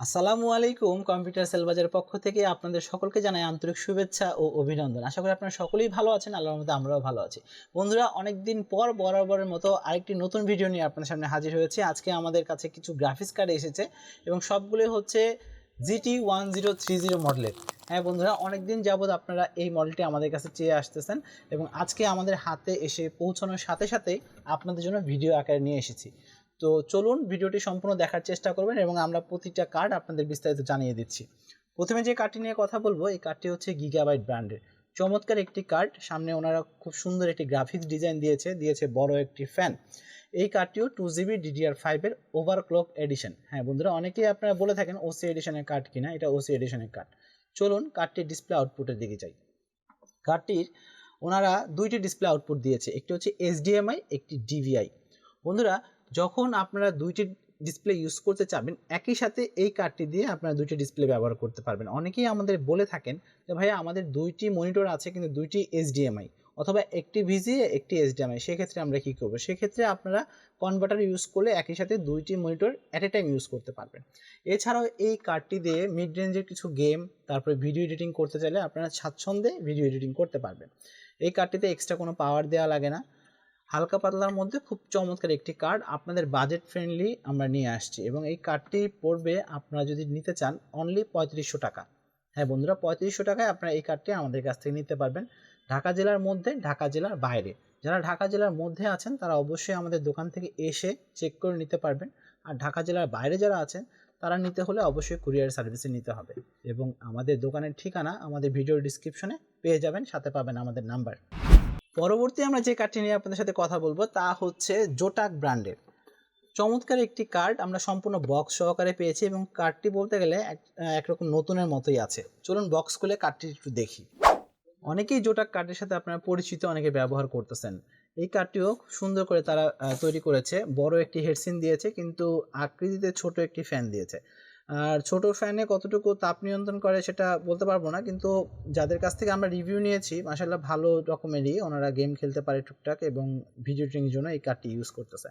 আসসালামু আলাইকুম কম্পিউটার সেলবাজারের পক্ষ থেকে আপনাদের সকলকে জানাই আন্তরিক শুভেচ্ছা ও অভিনন্দন। আশা করি আপনারা সকলেই ভালো আছেন, আল্লাহর মধ্যে আমরাও ভালো আছি। বন্ধুরা, অনেকদিন পর বরাবরের মতো আরেকটি নতুন ভিডিও নিয়ে আপনার সামনে হাজির হয়েছে। আজকে আমাদের কাছে কিছু গ্রাফিক্স কার্ড এসেছে এবং সবগুলোই হচ্ছে GT one zero three zero মডেলের হ্যাঁ বন্ধুরা, অনেকদিন যাবৎ আপনারা এই মডেলটি আমাদের কাছে চেয়ে আসতেছেন এবং আজকে আমাদের হাতে এসে পৌঁছানোর সাথে সাথেই আপনাদের জন্য ভিডিও আকারে নিয়ে এসেছি। তো চলুন ভিডিওটি সম্পূর্ণ দেখার চেষ্টা করবেন এবং আমরা প্রতিটা কার্ড আপনাদের বিস্তারিত জানিয়ে দিচ্ছি। প্রথমে যে কার্ডটি নিয়ে কথা বলব, এই কার্ডটি হচ্ছে গিগাবাইট ব্র্যান্ডের চমৎকার একটি কার্ড সামনে ওনারা খুব সুন্দর একটি গ্রাফিক্স ডিজাইন দিয়েছে দিয়েছে বড় একটি ফ্যান এই কার্ডটিও টু জিবি ডিডিআর ফাইভের ওভারক্লক এডিশন হ্যাঁ বন্ধুরা, অনেকেই আপনারা বলে থাকেন ওসি এডিশনের কার্ড কিনা, এটা ওসি এডিশনের কার্ড চলুন কার্ডটির ডিসপ্লে আউটপুটের দিকে যাই। কার্ডটির ওনারা দুইটি ডিসপ্লে আউটপুট দিয়েছে, একটি হচ্ছে এইচডিএমআই একটি ডিভিআই বন্ধুরা যখন আপনারা দুইটি ডিসপ্লে ইউজ করতে চাবেন, একই সাথে এই কার্ডটি দিয়ে আপনারা দুইটি ডিসপ্লে ব্যবহার করতে পারবেন। অনেকেই আমাদের বলে থাকেন যে, ভাইয়া, আমাদের দুইটি মনিটর আছে কিন্তু দুইটি এইচডিএমআই অথবা একটি ভিজি একটি এইচডিএমআই সেক্ষেত্রে আমরা কী করব? সেক্ষেত্রে আপনারা কনভার্টার ইউজ করলে একই সাথে দুইটি monitor at a time use করতে পারবেন। এছাড়াও এই কার্ডটি দিয়ে মিড রেঞ্জের কিছু গেম তারপরে ভিডিও এডিটিং করতে চাইলে আপনারা স্বাচ্ছন্দ্যে ভিডিও এডিটিং করতে পারবেন। এই কার্ডটিতে এক্সট্রা কোনো পাওয়ার দেওয়া লাগে না। হালকা পাতলার মধ্যে খুব চমৎকার একটি কার্ড আপনাদের বাজেট ফ্রেন্ডলি আমরা নিয়ে আসছি এবং এই কার্ডটি পড়বে আপনারা যদি নিতে চান অনলি পঁয়ত্রিশশো টাকা। হ্যাঁ বন্ধুরা, পঁয়ত্রিশশো টাকায় আপনারা এই কার্ডটি আমাদের কাছ থেকে নিতে পারবেন। ঢাকা জেলার মধ্যে, ঢাকা জেলার বাইরে। যারা ঢাকা জেলার মধ্যে আছেন, তারা অবশ্যই আমাদের দোকান থেকে এসে চেক করে নিতে পারবেন। আর ঢাকা জেলার বাইরে যারা আছেন, তারা নিতে হলে অবশ্যই কুরিয়ার সার্ভিসে নিতে হবে এবং আমাদের দোকানের ঠিকানা আমাদের ভিডিওর ডিসক্রিপশনে পেয়ে যাবেন, সাথে পাবেন আমাদের নাম্বার পরবর্তী আমরা যে কার্ডটি নিয়ে আপনাদের সাথে কথা বলব, তা হচ্ছে জোটাক ব্র্যান্ডের। চমৎকার একটি কার্ড আমরা সম্পূর্ণ বক্স সহকারে পেয়েছি এবং কার্ডটি বলতে গেলে একরকম নতুনের মতোই আছে। চলুন বক্স খুলে কার্ডটি একটু দেখি। অনেকেই জোটাক কার্ডের সাথে আপনারা পরিচিত, অনেকে ব্যবহার করতেছেন। এই কার্ডটিও সুন্দর করে তারা তৈরি করেছে। বড় একটি হেডসিন দিয়েছে, কিন্তু আকৃতিতে ছোট একটি ফ্যান দিয়েছে। আর ছোট ফ্যানে কতটুকু তাপ নিয়ন্ত্রণ করে সেটা বলতে পারব না, কিন্তু যাদের কাছ থেকে আমরা রিভিউ নিয়েছি মাসাল্লাহ ভালো রকমেরই ওনারা গেম খেলতে পারে টুকটাক এবং ভিডিও জন্য এই কার্ডটি ইউজ করতেছে।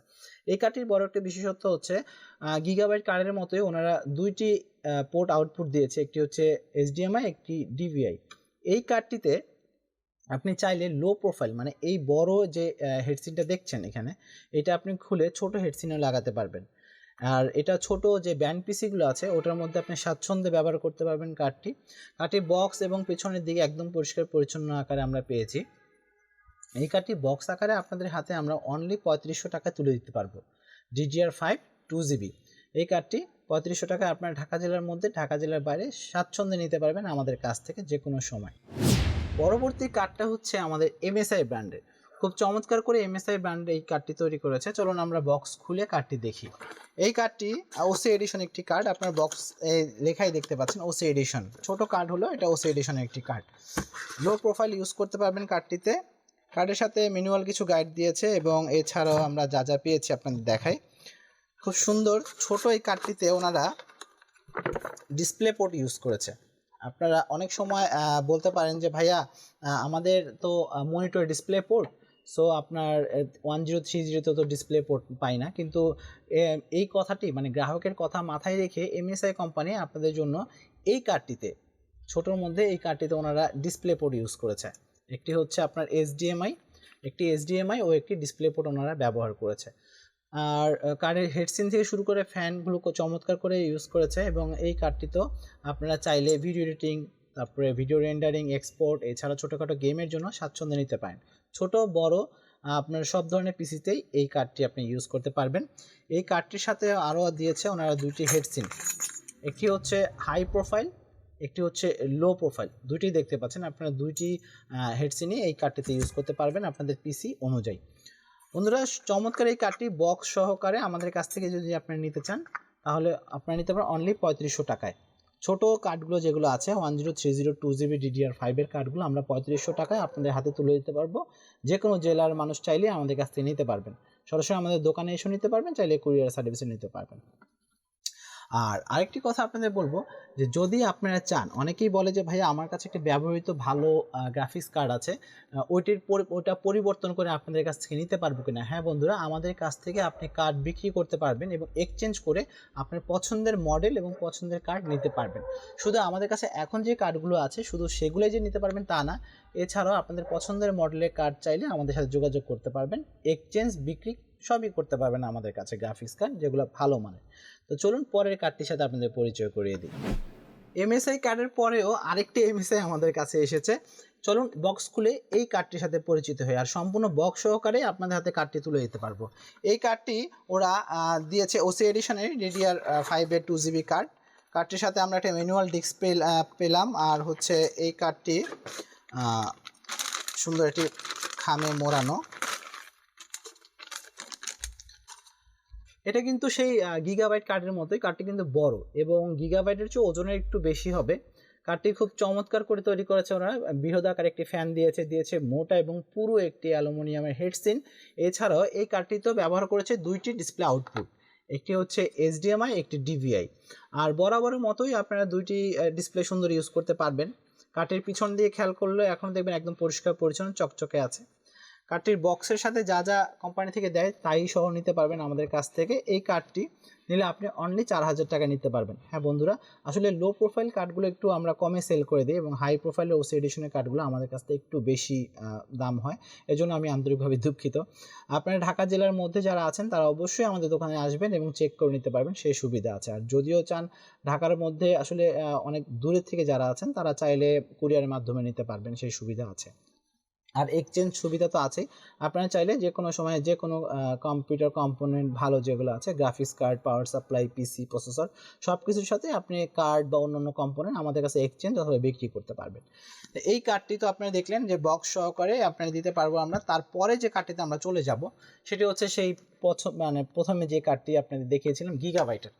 এই কার্ডটির বড় একটা বিশেষত্ব হচ্ছে গিগাবাইট কার্ডের মতোই ওনারা দুইটি পোর্ট আউটপুট দিয়েছে, একটি হচ্ছে এইচডিএমআই একটি ডিভিআই এই কার্ডটিতে আপনি চাইলে লো প্রোফাইল মানে এই বড় যে হেডসিনটা দেখছেন এখানে, এটা আপনি খুলে ছোট হেডসিনও লাগাতে পারবেন। আর এটা ছোট যে ব্যান্ড পিসিগুলো আছে, ওটার মধ্যে আপনি স্বাচ্ছন্দ্যে ব্যবহার করতে পারবেন কার্ডটি কার্ডটির বক্স এবং পেছনের দিকে একদম পরিষ্কার পরিচ্ছন্ন আকারে আমরা পেয়েছি। এই কার্ডটি বক্স আকারে আপনাদের হাতে আমরা অনলি পঁয়ত্রিশশো টাকা তুলে দিতে পারব। ডিডিআর ফাইভ টু জিবি এই কার্ডটি পঁয়ত্রিশশো টাকা আপনার ঢাকা জেলার মধ্যে, ঢাকা জেলার বাইরে স্বাচ্ছন্দ্যে নিতে পারবেন আমাদের কাছ থেকে যে কোনো সময়। পরবর্তী কার্ডটা হচ্ছে আমাদের এমএসআই ব্র্যান্ডের খুব চমৎকার করে এমএসআই ব্র্যান্ড এই কার্ডটি তৈরি করেছে। চলুন আমরা বক্স খুলে কার্ডটি দেখি। এই কার্ডটি ওসি এডিশন একটি কার্ড আপনার বক্স লেখাই দেখতে পাচ্ছেন ওসি এডিশন ছোট কার্ড হলো এটা ওসি এডিশনের একটি কার্ড লো প্রোফাইল ইউজ করতে পারবেন কার্ডটিতে কার্ডের সাথে ম্যানুয়াল কিছু গাইড দিয়েছে এবং এছাড়াও আমরা যা যা পেয়েছি আপনাদের দেখাই। খুব সুন্দর ছোট এই কার্ডটিতে ওনারা ডিসপ্লে পোর্ট ইউজ করেছে। আপনারা অনেক সময় বলতে পারেন যে, ভাইয়া আমাদের তো মনিটর ডিসপ্লে পোর্ট সো আপনার ওয়ান জিরো থ্রি জিরোতে তো ডিসপ্লে পাই না। কিন্তু এই কথাটি মানে গ্রাহকের কথা মাথায় রেখে এমএসআই কোম্পানি আপনাদের জন্য এই কার্ডটিতে ছোটোর মধ্যে এই কার্ডটিতে ওনারা ডিসপ্লে পোর্ট ইউজ করেছে। একটি হচ্ছে আপনার এইচডিএমআই একটি এইচডিএমআই ও একটি ডিসপ্লে পোর্ট ওনারা ব্যবহার করেছে। আর কার্ডের হেডসিন থেকে শুরু করে ফ্যানগুলো চমৎকার করে ইউজ করেছে এবং এই কার্ডটিতেও আপনারা চাইলে ভিডিও এডিটিং তারপরে ভিডিও রেন্ডারিং এক্সপোর্ট এছাড়া ছোটোখাটো গেমের জন্য স্বাচ্ছন্দ্য নিতে পারেন। ছোট, বড় আপনার সব ধরনের পিসিতেই এই কার্ডটি আপনি ইউজ করতে পারবেন। এই কার্ডটির সাথে আরও দিয়েছে ওনারা দুইটি হেডসিন একটি হচ্ছে হাই প্রোফাইল একটি হচ্ছে লো প্রোফাইল দুইটি দেখতে পাচ্ছেন, আপনারা দুইটি হেডসিনই এই কার্ডটিতে ইউজ করতে পারবেন আপনাদের পিসি অনুযায়ী। বন্ধুরা, চমৎকার এই কার্ডটি বক্স সহকারে আমাদের কাছ থেকে যদি আপনারা নিতে চান, তাহলে আপনারা নিতে পারেন অনলি পঁয়ত্রিশশো টাকায়। ছোট কার্ডগুলো যেগুলো আছে one zero three zero two GB DDR ফাইভের কার্ডগুলো আমরা পঁয়ত্রিশশো টাকায় আপনাদের হাতে তুলে দিতে পারব। যে কোনো জেলার মানুষ চাইলে আমাদের কাছ থেকে নিতে পারবেন। সরাসরি আমাদের দোকানে এসে নিতে পারবেন, চাইলে কুরিয়ার সার্ভিসে নিতে পারবেন। আর আরেকটি কথা আপনাদের বলব যে যদি আপনারা চান, অনেকেই বলে যে ভাই আমার কাছে একটি ব্যবহৃত ভালো গ্রাফিক্স কার্ড আছে ওইটির ওটা পরিবর্তন করে আপনাদের কাছ থেকে নিতে পারব কিনা? হ্যাঁ বন্ধুরা, আমাদের কাছ থেকে আপনি কার্ড বিক্রি করতে পারবেন এবং এক্সচেঞ্জ করে আপনার পছন্দের মডেল এবং পছন্দের কার্ড নিতে পারবেন। শুধু আমাদের কাছে এখন যে কার্ডগুলো আছে, শুধু সেগুলোই যে নিতে পারবেন তা না, এছাড়াও আপনাদের পছন্দের মডেলের কার্ড চাইলে আমাদের সাথে যোগাযোগ করতে পারবেন। এক্সচেঞ্জ বিক্রি সবই করতে পারবেন আমাদের কাছে গ্রাফিক্স কার্ড যেগুলো ভালো মানের। তো চলুন পরের কার্ডটির সাথে আপনাদের পরিচয় করিয়ে দিই। এমএসআই কার্ডের পরেও আরেকটি এমএসআই আমাদের কাছে এসেছে। চলুন বক্স খুলে এই কার্ডটির সাথে পরিচিত হয়ে আর সম্পূর্ণ বক্স সহকারে আপনাদের হাতে কার্ডটি তুলে দিতে পারব। এই কার্ডটি ওরা দিয়েছে ওসি এডিশনের ডিডিআর ফাইভ এর টু জিবি কার্ড কার্ডটির সাথে আমরা একটা ম্যানুয়াল ডিস্ক পেলাম আর হচ্ছে এই কার্ডটি সুন্দর একটি খামে মোড়ানো। এটা কিন্তু সেই গিগাবাইট কার্ডের মতোই। কার্ডটি কিন্তু বড় এবং গিগাবাইটের চেয়ে ওজনের একটু বেশি হবে। কার্ডটি খুব চমৎকার করে তৈরি করেছে ওরা বৃহদাকার একটি ফ্যান দিয়েছে দিয়েছে মোটা এবং পুরো একটি অ্যালুমিনিয়ামের হেডসিন এছাড়াও এই কার্ডটিতেও ব্যবহার করেছে দুইটি ডিসপ্লে আউটপুট একটি হচ্ছে এইচডিএমআই একটি ডিভিআই আর বরাবরের মতোই আপনারা দুইটি ডিসপ্লে সুন্দর ইউজ করতে পারবেন। কার্ডটির পিছন দিয়ে খেয়াল করলে এখন দেখবেন একদম পরিষ্কার পরিচ্ছন্ন, চকচকে আছে। কার্ডটির বক্সের সাথে যা যা কোম্পানি থেকে দেয় তাই সহ নিতে পারবেন আমাদের কাছ থেকে। এই কার্ডটি নিলে আপনি অনলি চার হাজার টাকা নিতে পারবেন। হ্যাঁ বন্ধুরা, আসলে লো প্রোফাইল কার্ডগুলো একটু আমরা কমে সেল করে দিই এবং হাই প্রোফাইল ওসি এডিশনের কার্ডগুলো আমাদের কাছ থেকে একটু বেশি দাম হয়। এজন্য আমি আন্তরিকভাবে দুঃখিত। আপনারা ঢাকা জেলার মধ্যে যারা আছেন, তারা অবশ্যই আমাদের দোকানে আসবেন এবং চেক করে নিতে পারবেন সেই সুবিধা আছে। আর যদিও চান ঢাকার মধ্যে আসলে অনেক দূরের থেকে যারা আছেন, তারা চাইলে কুরিয়ারের মাধ্যমে নিতে পারবেন সেই সুবিধা আছে। আর এক্সচেঞ্জ সুবিধা তো আছেই। আপনারা চাইলে যে কোনো সময় যে কোনো কম্পিউটার কম্পোনেন্ট ভালো যেগুলো আছে graphics card power supply PC processor সব কিছুর সাথে আপনি কার্ড বা অন্যান্য কম্পোনেন্ট আমাদের কাছে এক্সচেঞ্জ অথবা বিক্রি করতে পারবেন। এই কার্ডটি তো আপনারা দেখলেন যে বক্স সহকারে আপনারা দিতে পারব আমরা। তারপরে যে কার্ডটিতে আমরা চলে যাব, সেটি হচ্ছে সেই প্রথম মানে প্রথমে যে কার্ডটি আপনাদের দেখিয়েছিলাম গিগাবাইটের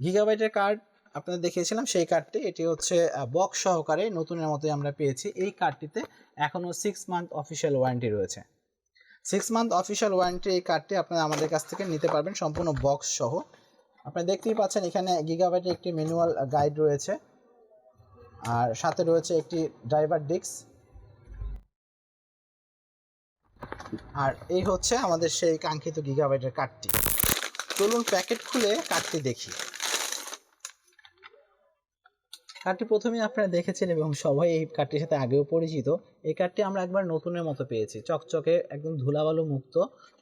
গিগাবাইটের কার্ড আপনাদের দেখিয়েছিলাম সেই কার্ডটি এটি হচ্ছে বক্স সহকারে নতুনের মতোই আমরা পেয়েছি। এই কার্ডটিতে এখনও সিক্স মান্থ অফিসিয়াল ওয়ারেন্টি রয়েছে। সিক্স মান্থ অফিসিয়াল ওয়ারেন্টি এই কার্ডটি আপনারা আমাদের কাছ থেকে নিতে পারবেন সম্পূর্ণ বক্স সহ। আপনারা দেখতেই পাচ্ছেন এখানে গিগাবাইটের একটি ম্যানুয়াল গাইড রয়েছে। আর সাথে রয়েছে একটি ড্রাইভার ডিস্ক আর এই হচ্ছে আমাদের সেই কাঙ্ক্ষিত গিগাবাইটের কার্ডটি চলুন প্যাকেট খুলে কার্ডটি দেখি। কার্ডটি প্রথমেই আপনারা দেখেছেন এবং সবাই এই কার্ডটির সাথে আগেও পরিচিত। এই কার্ডটি আমরা একবার নতুনের মতো পেয়েছি। চকচকে, একদম ধুলাবালু মুক্ত।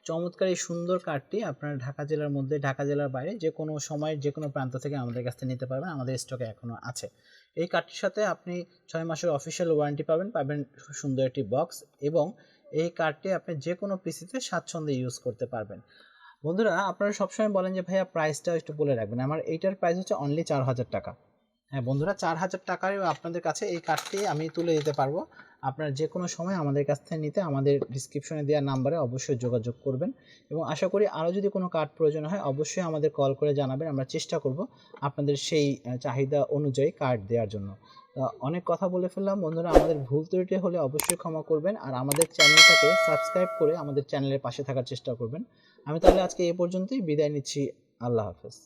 চমৎকার এই সুন্দর কার্ডটি আপনারা ঢাকা জেলার মধ্যে, ঢাকা জেলার বাইরে যে কোনো সময় যে কোনো প্রান্ত থেকে আমাদের কাছ থেকে নিতে পারবেন। আমাদের স্টকে এখনও আছে। এই কার্ডটির সাথে আপনি ছয় মাসের অফিসিয়াল ওয়ারেন্টি পাবেন পাবেন সুন্দর একটি বক্স এবং এই কার্ডটি আপনি যে কোনো পিসিতে স্বাচ্ছন্দ্যে ইউজ করতে পারবেন। বন্ধুরা, আপনারা সবসময় বলেন যে, ভাইয়া প্রাইসটা একটু বলে রাখবেন। আমার এইটার প্রাইস হচ্ছে অনলি চার হাজার টাকা। হ্যাঁ বন্ধুরা, চার হাজার টাকায় আপনাদের কাছে এই কার্ডটি আমি তুলে দিতে পারব। আপনারা যে কোনো সময় আমাদের কাছ থেকে নিতে আমাদের ডিসক্রিপশনে দেওয়া নাম্বারে অবশ্যই যোগাযোগ করবেন এবং আশা করি আরও যদি কোনো কার্ড প্রয়োজন হয় অবশ্যই আমাদের কল করে জানাবেন, আমরা চেষ্টা করব আপনাদের সেই চাহিদা অনুযায়ী কার্ড দেওয়ার জন্য। অনেক কথা বলে ফেললাম বন্ধুরা, আমাদের ভুল ত্রুটি হলে অবশ্যই ক্ষমা করবেন আর আমাদের চ্যানেলটাকে সাবস্ক্রাইব করে আমাদের চ্যানেলের পাশে থাকার চেষ্টা করবেন। আমি তাহলে আজকে এ পর্যন্তই, বিদায় নিচ্ছি, আল্লাহ হাফেজ।